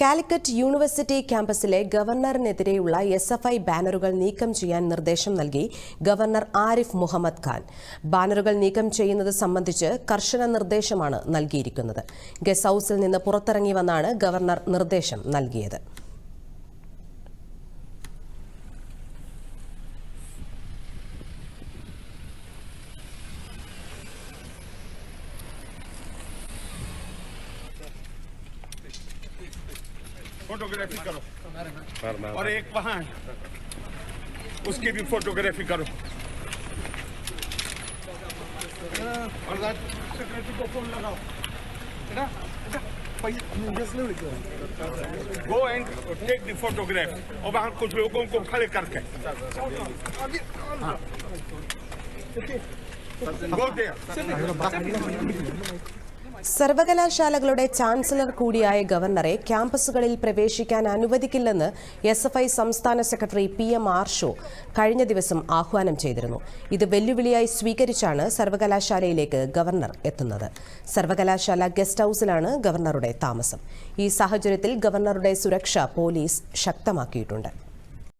Calicut university ക്യാമ്പസിലെ ഗവർണറിനെതിരെയുള്ള S F I ബാനറുകൾ നീക്കം ചെയ്യാൻ നിർദ്ദേശം നൽകി ഗവർണർ ആരിഫ് മുഹമ്മദ് ഖാൻ. ബാനറുകൾ നീക്കം ചെയ്യുന്നത് സംബന്ധിച്ച് കർശന നിർദ്ദേശമാണ് നൽകിയിരിക്കുന്നത്. ഗസ്റ്റ് ഹൌസിൽ നിന്ന് പുറത്തിറങ്ങി വന്നാണ് ഗവർണർ നിർദ്ദേശം നൽകിയത്. फोटोग्राफी करो। और एक वहाँ है। उसकी भी फोटोग्राफी करो। और सेक्रेटरी को फ़ोन लगाओ। Go and take the photograph और वहाँ कुछ लोगों को खड़े करके। गो देयर സർവകലാശാലകളുടെ ചാൻസലർ കൂടിയായ ഗവർണറെ ക്യാമ്പസുകളിൽ പ്രവേശിക്കാൻ അനുവദിക്കില്ലെന്ന് എസ് എഫ് ഐ സംസ്ഥാന സെക്രട്ടറി പി എം ആർഷോ കഴിഞ്ഞ ദിവസം ആഹ്വാനം ചെയ്തിരുന്നു. ഇത് വെല്ലുവിളിയായി സ്വീകരിച്ചാണ് സർവകലാശാലയിലേക്ക് ഗവർണർ എത്തുന്നത്. സർവകലാശാല ഗസ്റ്റ് ഹൌസിലാണ് ഗവർണറുടെ താമസം. ഈ സാഹചര്യത്തിൽ ഗവർണറുടെ സുരക്ഷ പോലീസ് ശക്തമാക്കിയിട്ടുണ്ട്.